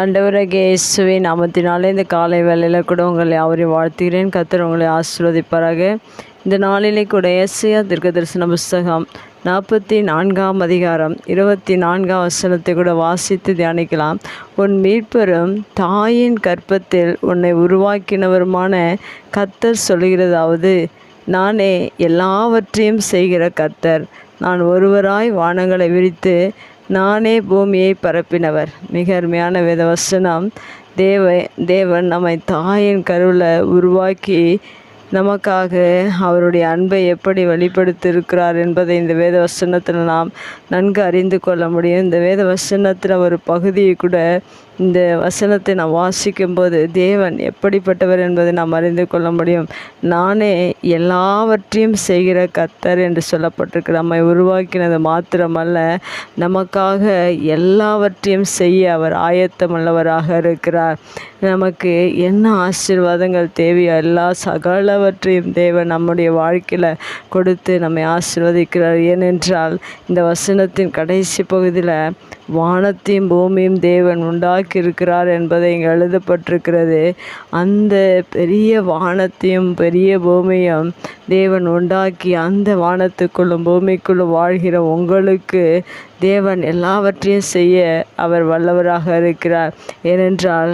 ஆண்டவராகிய இயேசுவை நாமத்தினாலே இந்த காலை வேலையில் கூட உங்களை அவரை வாழ்த்துகிறேன். கத்தர் உங்களை ஆசீர்வதிப்பாராக. இந்த நாளிலே கூட ஏசியா தீர்க்க தரிசன புஸ்தகம் நாற்பத்தி நான்காம் அதிகாரம் இருபத்தி நான்காம் வசனத்தை கூட வாசித்து தியானிக்கலாம். உன் மீட்பெரும் தாயின் கற்பத்தில் உன்னை உருவாக்கினவருமான கத்தர் சொல்கிறதாவது நானே எல்லாவற்றையும் செய்கிற கர்த்தர். நான் ஒருவராய் வானங்களை விரித்து நானே பூமியை பரப்பினவர். மிக அருமையான வேத வசனம் தேவ தேவன் நம்மை தாயின் கருவில் உருவாக்கி நமக்காக அவருடைய அன்பை எப்படி வெளிப்படுத்தியிருக்கிறார் என்பதை இந்த வேத வசனத்தில் நாம் நன்கு அறிந்து கொள்ள முடியும். இந்த வேத வசனத்தில் ஒரு பகுதியை கூட இந்த வசனத்தை நாம் வாசிக்கும்போது தேவன் எப்படிப்பட்டவர் என்பதை நாம் அறிந்து கொள்ள முடியும். நானே எல்லாவற்றையும் செய்கிற கத்தர் என்று சொல்லப்பட்டிருக்கு நம்மை உருவாக்கினது மாத்திரமல்ல நமக்காக எல்லாவற்றையும் செய்ய அவர் ஆயத்தமுள்ளவராக இருக்கிறார். நமக்கு என்ன ஆசீர்வாதங்கள் தேவையோ எல்லா சகலவற்றையும் தேவன் நம்முடைய வாழ்க்கையில் கொடுத்து நம்மை ஆசீர்வதிக்கிறார். ஏனென்றால் இந்த வசனத்தின் கடைசி பகுதியில் வானத்தையும் பூமியும் தேவன் உண்டாக்கியிருக்கிறார் என்பதை இங்கே எழுதப்பட்டிருக்கிறது. அந்த பெரிய வானத்தையும் பெரிய பூமியும் தேவன் உண்டாக்கி அந்த வானத்துக்குள்ளும் பூமிக்குள்ளும் வாழ்கிற உங்களுக்கு தேவன் எல்லாவற்றையும் செய்ய அவர் வல்லவராக இருக்கிறார். ஏனென்றால்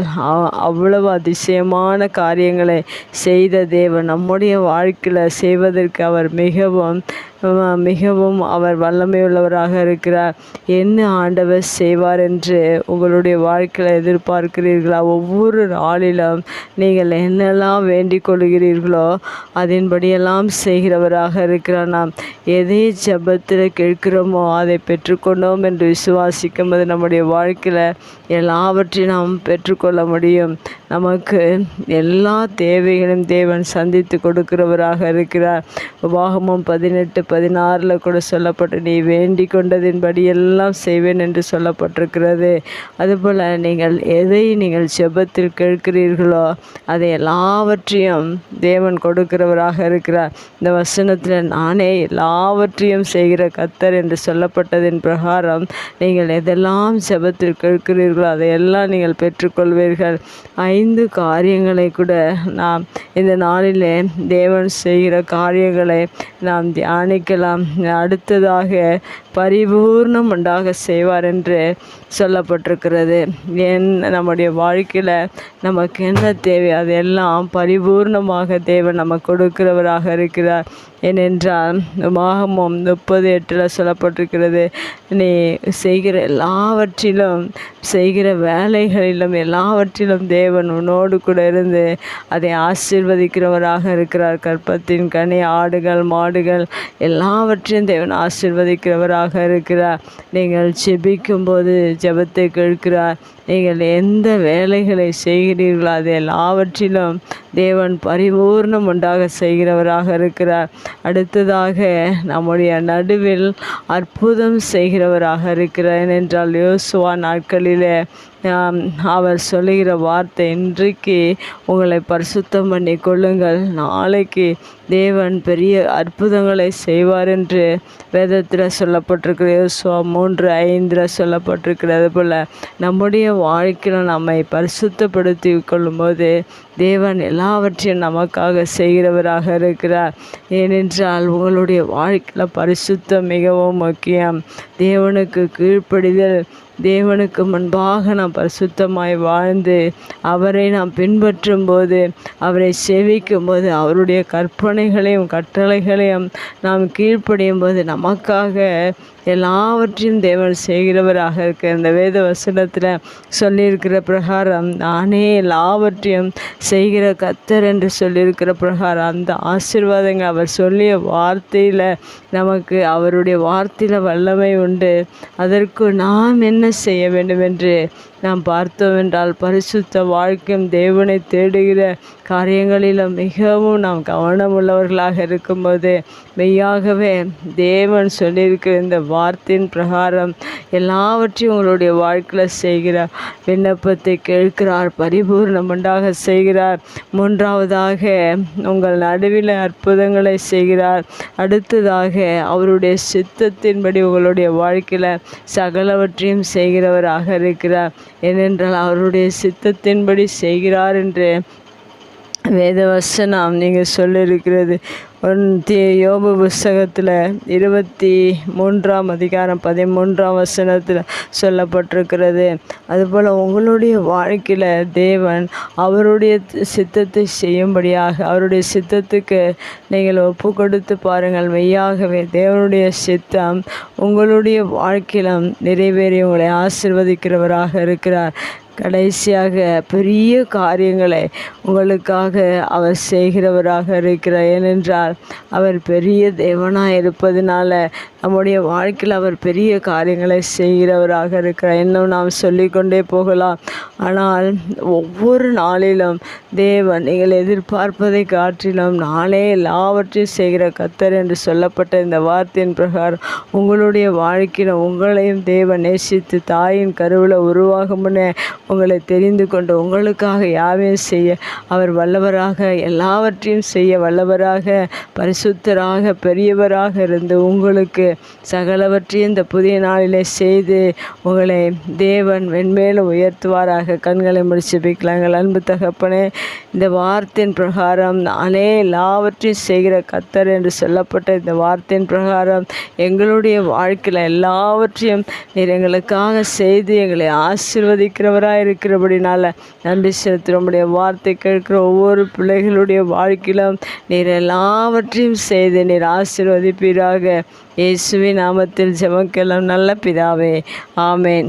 அவ்வளவு அதிசயமான காரியங்களை செய்த தேவன் நம்முடைய வாழ்க்கையில் செய்வதற்கு அவர் மிகவும் மிகவும் அவர் வல்லமையுள்ளவராக இருக்கிறார். என்ன ஆண்டவர் செய்வார் என்று உங்களுடைய வாழ்க்கையில் எதிர்பார்க்கிறீர்களா? ஒவ்வொரு நாளிலும் நீங்கள் என்னெல்லாம் வேண்டிக் கொள்கிறீர்களோ அதன்படியெல்லாம் செய்கிறவராக இருக்கிறார் நாம். எதை ஜபத்தில் கேட்கிறோமோ அதை பெற்றுக்கொண்டோம் என்று விசுவாசிக்கும் போது நம்முடைய வாழ்க்கையில் எல்லாவற்றையும் நாம் பெற்றுக்கொள்ள முடியும். நமக்கு எல்லா தேவைகளையும் தேவன் சந்தித்து கொடுக்கிறவராக இருக்கிறார். உபாகமம் பதினெட்டு பதினாறில் கூட சொல்லப்பட்டு நீ வேண்டி கொண்டதின்படி எல்லாம் செய்வேன் என்று சொல்லப்பட்டிருக்கிறது. அதுபோல் நீங்கள் எதை நீங்கள் செபத்தில் கேட்கிறீர்களோ அதை எல்லாவற்றையும் தேவன் கொடுக்கிறவராக இருக்கிறார். இந்த வசனத்தில் நானே எல்லாவற்றையும் செய்கிற கத்தர் என்று சொல்லப்பட்டதின் பிரகாரம் நீங்கள் எதெல்லாம் செபத்தில் கேட்கிறீர்களோ அதையெல்லாம் நீங்கள் பெற்றுக்கொள்வீர்கள். ஐந்து காரியங்களை கூட நாம் இந்த நாளிலே தேவன் செய்கிற காரியங்களை நாம் தியானிக்கலாம் அடுத்ததாக பரிபூர்ணம் உண்டாக செய்வார் என்று சொல்லப்பட்டிருக்கிறது. என் நம்முடைய வாழ்க்கையில் நமக்கு என்ன தேவை? அதெல்லாம் பரிபூர்ணமாக தேவன் நமக்கு கொடுக்கிறவராக இருக்கிறார். ஏனென்றால் மாகமும் முப்பது எட்டில் சொல்லப்பட்டிருக்கிறது. நீ செய்கிற எல்லாவற்றிலும் செய்கிற வேலைகளிலும் எல்லாவற்றிலும் தேவன் உன்னோடு கூட இருந்து அதை ஆசிர்வதிக்கிறவராக இருக்கிறார். கற்பத்தின் கனி ஆடுகள் மாடுகள் எல்லாவற்றையும் தேவன் ஆசிர்வதிக்கிறவராக இருக்கிறார். நீங்கள் செபிக்கும்போது ஜெபத்தை கேட்கிறார். நீங்கள் எந்த வேலைகளை செய்கிறீர்களோ அது எல்லாவற்றிலும் தேவன் பரிபூர்ணம் உண்டாக செய்கிறவராக இருக்கிறார். அடுத்ததாக நம்முடைய நடுவில் அற்புதம் செய்கிறவராக இருக்கிறார். என்றால் யோசுவா நாட்களிலே அவர் சொல்லுகிற வார்த்தை இன்றைக்கு உங்களை பரிசுத்தம் பண்ணி கொள்ளுங்கள். நாளைக்கு தேவன் பெரிய அற்புதங்களை செய்வார் என்று வேதத்தில் சொல்லப்பட்டிருக்கிறது. யோசுவா மூன்று ஐந்தில் சொல்லப்பட்டிருக்கிறது போல் நம்முடைய வாழ்க்கையில் நம்மை பரிசுத்தப்படுத்தி கொள்ளும்போது தேவன் எல்லாவற்றையும் நமக்காக செய்கிறவராக இருக்கிறார். ஏனென்றால் உங்களுடைய வாழ்க்கையில் பரிசுத்தம் மிகவும் முக்கியம். தேவனுக்கு கீழ்ப்படிதல் தேவனுக்கு முன்பாக நாம் பரிசுத்தமாய் வாழ்ந்து அவரை நாம் பின்பற்றும் போது அவரை சேவிக்கும் போது அவருடைய கற்பனைகளையும் கட்டளைகளையும் நாம் கீழ்ப்படியும் போது நமக்காக எல்லாவற்றையும் தேவன் செய்கிறவராக இருக்க இந்த வேத வசனத்தில் சொல்லியிருக்கிற பிரகாரம் நானே எல்லாவற்றையும் செய்கிற கத்தர் என்று சொல்லியிருக்கிற பிரகாரம் அந்த ஆசிர்வாதங்கள் அவர் சொல்லிய வார்த்தையில் நமக்கு அவருடைய வார்த்தையில் வல்லமை உண்டு. அதற்கு நாம் என்ன செய்ய வேண்டும் என்று நாம் பார்த்தோமென்றால் பரிசுத்த வாழ்க்கையும் தேவனை தேடுகிற காரியங்களிலும் மிகவும் நாம் கவனமுள்ளவர்களாக இருக்கும்போது மெய்யாகவே தேவன் சொல்லியிருக்கிற இந்த வார்த்தையின் பிரகாரம் எல்லாவற்றையும் உங்களுடைய வாழ்க்கையில் செய்கிறார் விண்ணப்பத்தை கேட்கிறார் பரிபூர்ணம் உண்டாக செய்கிறார். மூன்றாவதாக உங்கள் நடுவில் அற்புதங்களை செய்கிறார். அடுத்ததாக அவருடைய சித்தத்தின்படி உங்களுடைய வாழ்க்கையில் சகலவற்றையும் செய்கிறவராக இருக்கிறார். ஏனென்றால் அவருடைய சித்தத்தின்படி செய்கிறார் என்று வேதவசனம் நீங்கள் சொல்லியிருக்கிறது. யோபு புஸ்தகத்தில் இருபத்தி மூன்றாம் அதிகாரம் பதிமூன்றாம் வசனத்தில் சொல்லப்பட்டிருக்கிறது. அதுபோல் உங்களுடைய வாழ்க்கையில் தேவன் அவருடைய சித்தத்தை செய்யும்படியாக அவருடைய சித்தத்துக்கு நீங்கள் ஒப்பு கொடுத்து பாருங்கள். மெய்யாகவே தேவனுடைய சித்தம் உங்களுடைய வாழ்க்கையிலும் நிறைவேறி உங்களை ஆசிர்வதிக்கிறவராக இருக்கிறார். கடைசியாக பெரிய காரியங்களை உங்களுக்காக அவர் செய்கிறவராக இருக்கிறார். ஏனென்றால் அவர் பெரிய தேவனாக இருப்பதனால நம்முடைய வாழ்க்கையில் அவர் பெரிய காரியங்களை செய்கிறவராக இருக்கிறார். இன்னும் நாம் சொல்லிக்கொண்டே போகலாம். ஆனால் ஒவ்வொரு நாளிலும் தேவன் நீங்கள் எதிர்பார்ப்பதை காற்றிலும் நாளே எல்லாவற்றையும் செய்கிற கத்தர் என்று சொல்லப்பட்ட இந்த வார்த்தையின் பிரகாரம் உங்களுடைய வாழ்க்கையில் உங்களையும் தேவன் நேசித்து தாயின் கருவில் உருவாகும் முன்னே உங்களை தெரிந்து கொண்டு உங்களுக்காக யாவையும் செய்ய அவர் வல்லவராக எல்லாவற்றையும் செய்ய வல்லவராக பரிசுத்தராக பெரியவராக இருந்து உங்களுக்கு சகலவற்றையும் இந்த புதிய நாளிலே செய்து உங்களை தேவன் வெண்மேலும் உயர்த்துவாராக. கண்களை முடிச்சு வைக்கலாங்கள் அன்பு தகப்பனே இந்த வார்த்தையின் பிரகாரம் நானே எல்லாவற்றையும் செய்கிற கத்தர் என்று சொல்லப்பட்ட இந்த வார்த்தையின் பிரகாரம் எங்களுடைய வாழ்க்கையில் எல்லாவற்றையும் நீர் எங்களுக்காக செய்து எங்களை ஆசிர்வதிக்கிறவராக இருக்கிறபடினால நன்றி செலுத்தி வார்த்தை கேட்கிற ஒவ்வொரு பிள்ளைகளுடைய வாழ்க்கையிலும் நீர் எல்லாவற்றையும் செய்து நீர் ஆசீர்வதிப்பீராக. இயேசுவின் நாமத்தில் ஜெபக்கெல்லாம் நல்ல பிதாவே. ஆமேன்.